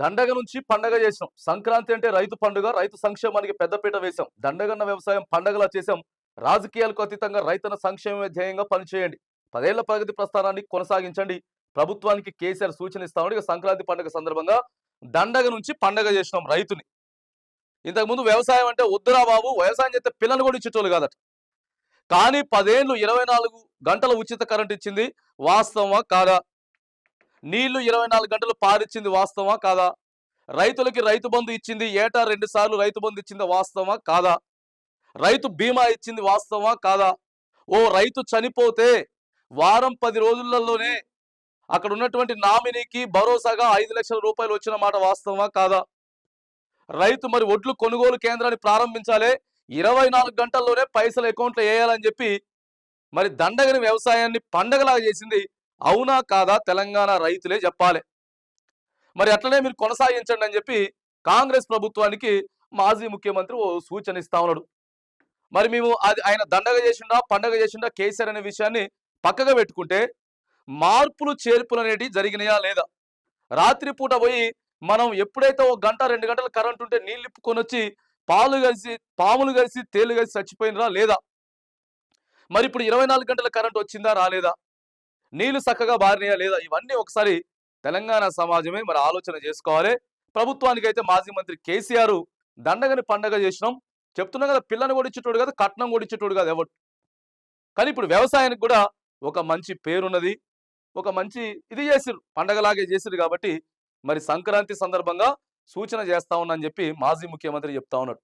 దండగ నుంచి పండగ చేసాం సంక్రాంతి అంటే రైతు పండుగ రైతు సంక్షేమానికి పెద్దపీట వేశాం. దండగన్న వ్యవసాయం పండగలా చేశాం. రాజకీయాలకు అతీతంగా రైతుల సంక్షేమమే ధ్యేయంగా పనిచేయండి. పదేళ్ళ ప్రగతి ప్రస్థానాన్ని కొనసాగించండి. ప్రభుత్వానికి కేసీఆర్ సూచన ఇస్తామని ఇక సంక్రాంతి పండుగ సందర్భంగా దండగ నుంచి పండగ చేసినాం రైతుని. ఇంతకుముందు వ్యవసాయం అంటే వద్దురా బాబు వ్యవసాయం చేస్తే పిల్లలు కూడా ఇచ్చేటోళ్ళు కాదట. కానీ పదేళ్ళు ఇరవై నాలుగు గంటల ఉచిత కరెంట్ ఇచ్చింది. వాస్తవమా కాదా? నీళ్ళు ఇరవై నాలుగు గంటలు పారిచ్చింది వాస్తవా కాదా? రైతులకి రైతు బంధు ఇచ్చింది ఏటా రెండు సార్లు రైతు బంధు ఇచ్చింది వాస్తవా కాదా? రైతు బీమా ఇచ్చింది వాస్తవా కాదా? ఓ రైతు చనిపోతే వారం పది రోజులలోనే అక్కడ ఉన్నటువంటి నామినీకి భరోసాగా ఐదు లక్షల రూపాయలు వచ్చిన మాట వాస్తవమా? కాదా? రైతు మరి ఒడ్లు కొనుగోలు కేంద్రాన్ని ప్రారంభించాలి ఇరవై నాలుగు గంటల్లోనే పైసలు అకౌంట్లో వేయాలని చెప్పి మరి దండగని వ్యవసాయాన్ని పండగలాగా చేసింది అవునా కాదా తెలంగాణ రైతులే చెప్పాలి. మరి అట్లనే మీరు కొనసాగించండి అని చెప్పి కాంగ్రెస్ ప్రభుత్వానికి మాజీ ముఖ్యమంత్రి ఓ సూచన ఇస్తా ఉన్నాడు. మరి మేము అది ఆయన దండగ చేసిండా పండగ చేసిండా కేసీఆర్ అనే విషయాన్ని పక్కగా పెట్టుకుంటే మార్పులు చేర్పులు అనేటివి జరిగినాయా లేదా? రాత్రిపూట పోయి మనం ఎప్పుడైతే ఒక గంట రెండు గంటల కరెంట్ ఉంటే నీళ్ళు ఇప్పుకొని వచ్చి పాలు కలిసి పాములు కలిసి తేలు కలిసి చచ్చిపోయినరా లేదా? మరి ఇప్పుడు ఇరవై నాలుగు గంటల కరెంట్ వచ్చిందా రాలేదా? నీళ్ళు చక్కగా బారినయా లేదా ఇవన్నీ ఒకసారి తెలంగాణ సమాజమే మరి ఆలోచన చేసుకోవాలి. ప్రభుత్వానికైతే మాజీ మంత్రి కేసీఆర్ దండగని పండగ చేసినాం. చెప్తున్నాం కదా పిల్లని కొడిచ్చేటోడు కదా కట్నం కొడిచ్చేటోడు కదా ఎవరు కానీ ఇప్పుడు వ్యవసాయానికి కూడా ఒక మంచి పేరున్నది. ఒక మంచి ఇది చేసిరు పండగలాగే చేసిరు కాబట్టి మరి సంక్రాంతి సందర్భంగా సూచన చేస్తా ఉన్నా అని చెప్పి మాజీ ముఖ్యమంత్రి చెప్తా ఉన్నాడు.